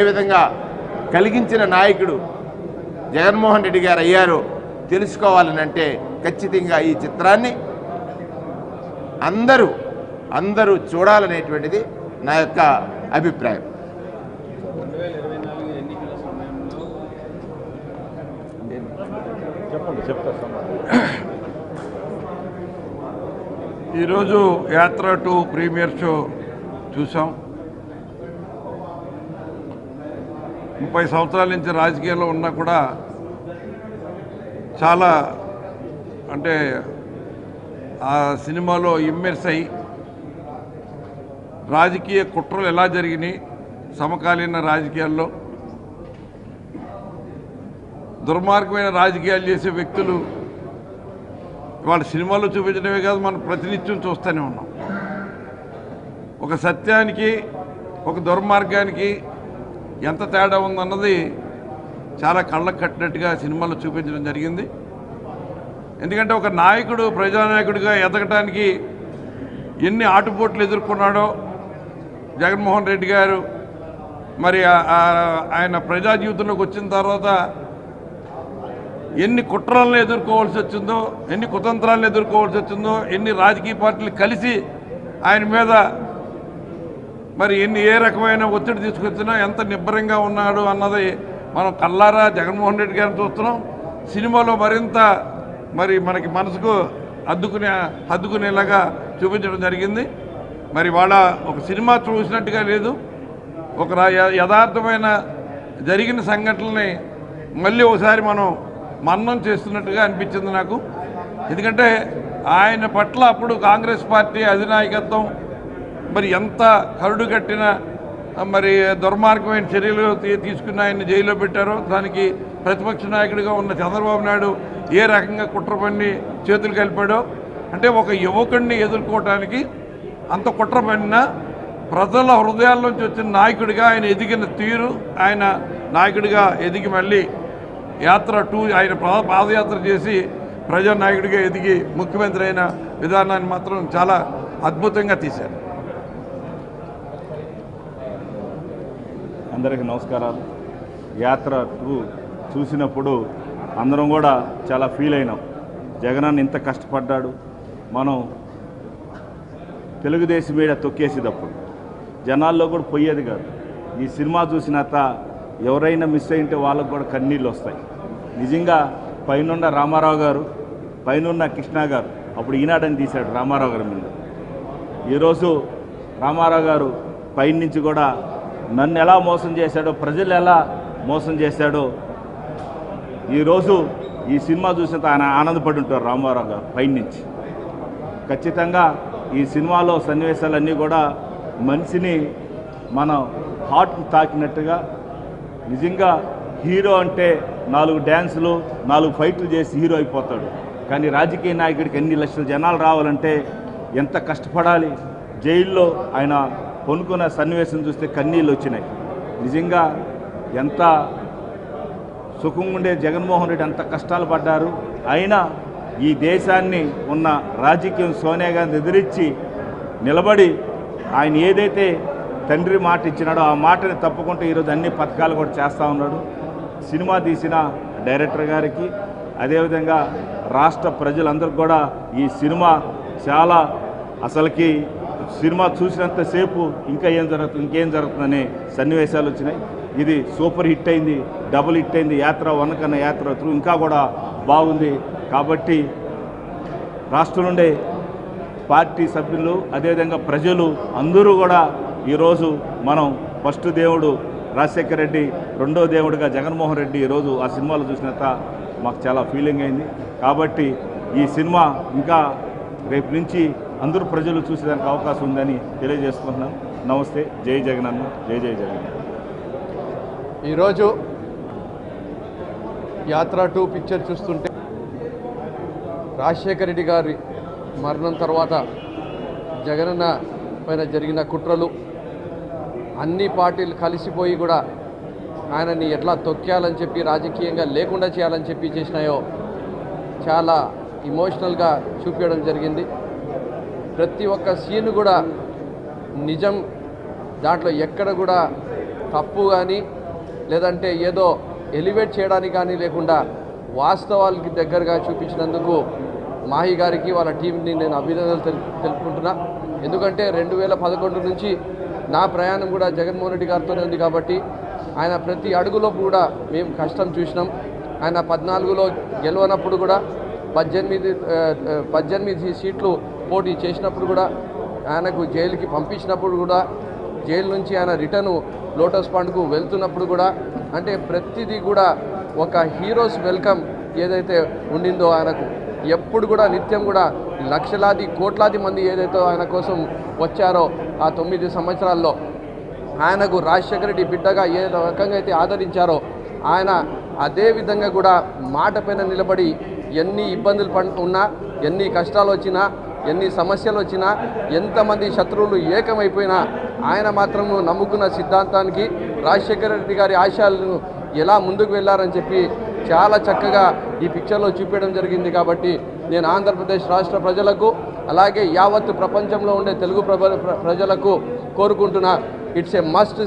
ఏ విధంగా కలిగించిన నాయకుడు జగన్మోహన్ రెడ్డి గారు అయ్యారో తెలుసుకోవాలని అంటే ఖచ్చితంగా ఈ చిత్రాన్ని అందరూ అందరూ చూడాలనేటువంటిది నా యొక్క అభిప్రాయం. ఈరోజు యాత్ర టు ప్రీమియర్ షో చూసాం. ముప్పై సంవత్సరాల నుంచి రాజకీయాల్లో ఉన్నా కూడా చాలా అంటే ఆ సినిమాలో ఇమ్మెర్స్ అయి రాజకీయ కుట్రలు ఎలా జరిగినాయి సమకాలీన రాజకీయాల్లో దుర్మార్గమైన రాజకీయాలు చేసే వ్యక్తులు వాళ్ళ సినిమాలో చూపించడమే కాదు మనం ప్రతినిత్యం చూస్తూనే ఉన్నాం. ఒక సత్యానికి ఒక దుర్మార్గానికి ఎంత తేడా ఉందన్నది చాలా కళ్ళకు కట్టినట్టుగా సినిమాలో చూపించడం జరిగింది. ఎందుకంటే ఒక నాయకుడు ప్రజానాయకుడిగా ఎదగటానికి ఎన్ని ఆటుపోట్లు ఎదుర్కొన్నాడో జగన్మోహన్ రెడ్డి గారు మరి ఆయన ప్రజా జీవితంలోకి వచ్చిన తర్వాత ఎన్ని కుట్రలను ఎదుర్కోవాల్సి వచ్చిందో ఎన్ని కుతంత్రాలను ఎదుర్కోవాల్సి వచ్చిందో ఎన్ని రాజకీయ పార్టీలు కలిసి ఆయన మీద మరి ఎన్ని ఏ రకమైన ఒత్తిడి తీసుకొచ్చినా ఎంత నిబ్బరంగా ఉన్నాడు అన్నది మనం కల్లారా జగన్మోహన్ రెడ్డి గారిని చూస్తున్నాం. సినిమాలో మరింత మరి మనకి మనసుకు అద్దుకునే హద్దుకునేలాగా చూపించడం జరిగింది. మరి వాళ్ళ ఒక సినిమా చూసినట్టుగా లేదు. ఒక య- యథార్థమైన జరిగిన సంఘటనని మళ్ళీ ఒకసారి మనం మన్నం చేస్తున్నట్టుగా అనిపించింది నాకు. ఎందుకంటే ఆయన పట్ల అప్పుడు కాంగ్రెస్ పార్టీ అధినాయకత్వం మరి ఎంత కరుడు కట్టిన మరి దుర్మార్గమైన చర్యలు తీసుకున్న ఆయన్ని జైల్లో పెట్టారో దానికి ప్రతిపక్ష నాయకుడిగా ఉన్న చంద్రబాబు నాయుడు ఏ రకంగా కుట్ర పని చేతులు కలిపాడో అంటే ఒక యువకుడిని ఎదుర్కోవటానికి అంత కుట్ర పన్నినా ప్రజల హృదయాల్లోంచి వచ్చిన నాయకుడిగా ఆయన ఎదిగిన తీరు ఆయన నాయకుడిగా ఎదిగి మళ్ళీ యాత్ర టూ ఆయన పాదయాత్ర చేసి ప్రజానాయకుడిగా ఎదిగి ముఖ్యమంత్రి అయిన విధానాన్ని మాత్రం చాలా అద్భుతంగా తీశారు. అందరికీ నమస్కారాలు. యాత్ర చూసినప్పుడు అందరం కూడా చాలా ఫీల్ అయినాం. జగనన్న ఇంత కష్టపడ్డాడు. మనం తెలుగుదేశం మీద తొక్కేసేటప్పుడు జనాల్లో కూడా పోయేది కాదు. ఈ సినిమా చూసినాక ఎవరైనా మిస్ అయింటే వాళ్ళకు కూడా కన్నీళ్ళు వస్తాయి. నిజంగా పైనున్న రామారావు గారు పైనున్న కృష్ణ గారు అప్పుడు ఈనాడని తీశాడు రామారావు గారి మీద. ఈరోజు రామారావు గారు పైనుంచి కూడా నన్ను ఎలా మోసం చేశాడో ప్రజలు ఎలా మోసం చేశాడో ఈరోజు ఈ సినిమా చూసినంత ఆయన ఆనందపడి ఉంటారు రామారావు గారు పైనుంచి. ఖచ్చితంగా ఈ సినిమాలో సన్నివేశాలన్నీ కూడా మనిషిని మన హార్ట్ని తాకినట్టుగా నిజంగా హీరో అంటే నాలుగు డ్యాన్సులు నాలుగు ఫైట్లు చేసి హీరో అయిపోతాడు. కానీ రాజకీయ నాయకుడికి ఎన్ని లక్షల జనాలు రావాలంటే ఎంత కష్టపడాలి? జైల్లో ఆయన కొనుక్కున్న సన్నివేశం చూస్తే కన్నీళ్ళు వచ్చినాయి. నిజంగా ఎంత సుఖంగా ఉండే జగన్మోహన్ రెడ్డి అంత కష్టాలు పడ్డారు. అయినా ఈ దేశాన్ని ఉన్న రాజకీయం సోనియా గాంధీ ఎదిరించి నిలబడి ఆయన ఏదైతే తండ్రి మాట ఇచ్చినాడో ఆ మాటని తప్పకుండా ఈరోజు అన్ని పథకాలు కూడా చేస్తూ ఉన్నాడు. సినిమా తీసిన డైరెక్టర్ గారికి అదేవిధంగా రాష్ట్ర ప్రజలందరికీ కూడా ఈ సినిమా చాలా అసలుకి సినిమా చూసినంతసేపు ఇంకా ఏం జరుగుతుంది ఇంకేం జరుగుతుందనే సన్నివేశాలు వచ్చినాయి. ఇది సూపర్ హిట్ అయింది డబుల్ హిట్ అయింది యాత్ర వన్ కన్నా యాత్ర త్రూ ఇంకా కూడా బాగుంది. కాబట్టి రాష్ట్రం నుండే పార్టీ సభ్యులు అదేవిధంగా ప్రజలు అందరూ కూడా ఈరోజు మనం ఫస్ట్ దేవుడు రాజశేఖర రెడ్డి రెండో దేవుడిగా జగన్మోహన్ రెడ్డి ఈరోజు ఆ సినిమాలు చూసినంత మాకు చాలా ఫీలింగ్ అయింది. కాబట్టి ఈ సినిమా ఇంకా రేపు నుంచి అందరూ ప్రజలు చూసేదానికి అవకాశం ఉందని తెలియజేసుకుంటున్నాను నమస్తే జై జగనన్న జై జై జగన్. ఈరోజు యాత్ర టూ పిక్చర్ చూస్తుంటే రాజశేఖర రెడ్డి గారి మరణం తర్వాత జగనన్న పైన జరిగిన కుట్రలు అన్ని పార్టీలు కలిసిపోయి కూడా ఆయనని ఎట్లా తొక్కాలని చెప్పి రాజకీయంగా లేకుండా చేయాలని చెప్పి చేసినాయో చాలా ఇమోషనల్గా చూపించడం జరిగింది. ప్రతి ఒక్క సీన్ కూడా నిజం దాంట్లో ఎక్కడ కూడా తప్పు కానీ లేదంటే ఏదో ఎలివేట్ చేయడానికి కానీ లేకుండా వాస్తవాలకి దగ్గరగా చూపించినందుకు మాహి గారికి వాళ్ళ టీంని నేను అభినందనలు తెలు తెలుపుకుంటున్నా. ఎందుకంటే రెండు వేల పదకొండు నుంచి నా ప్రయాణం కూడా జగన్మోహన్ రెడ్డి గారితోనే ఉంది కాబట్టి ఆయన ప్రతి అడుగులో కూడా మేము కష్టం చూసినాం. ఆయన పద్నాలుగులో గెలవనప్పుడు కూడా పద్దెనిమిది పద్దెనిమిది సీట్లు పోటీ చేసినప్పుడు కూడా ఆయనకు జైలుకి పంపించినప్పుడు కూడా జైలు నుంచి ఆయన రిటర్న్ లోటస్ పాండ్కు వెళ్తున్నప్పుడు కూడా అంటే ప్రతిదీ కూడా ఒక హీరోస్ వెల్కమ్ ఏదైతే ఉండిందో ఆయనకు. ఎప్పుడు కూడా నిత్యం కూడా లక్షలాది కోట్లాది మంది ఏదైతే ఆయన కోసం వచ్చారో ఆ తొమ్మిది సంవత్సరాల్లో ఆయనకు రాజశేఖర రెడ్డి బిడ్డగా ఏ రకంగా అయితే ఆదరించారో ఆయన అదే విధంగా కూడా మాట పైన నిలబడి ఎన్ని ఇబ్బందులు పం ఉన్నా ఎన్ని కష్టాలు వచ్చినా ఎన్ని సమస్యలు వచ్చినా ఎంతమంది శత్రువులు ఏకమైపోయినా ఆయన మాత్రం నమ్ముకున్న సిద్ధాంతానికి రాజశేఖర రెడ్డి గారి ఆశయాలను ఎలా ముందుకు వెళ్ళారని చెప్పి చాలా చక్కగా ఈ పిక్చర్లో చూపించడం జరిగింది కాబట్టి నేను ఆంధ్రప్రదేశ్ రాష్ట్ర ప్రజలకు అలాగే యావత్ ప్రపంచంలో ఉండే తెలుగు ప్ర- ప్రజలకు కోరుకుంటున్నా. It's a must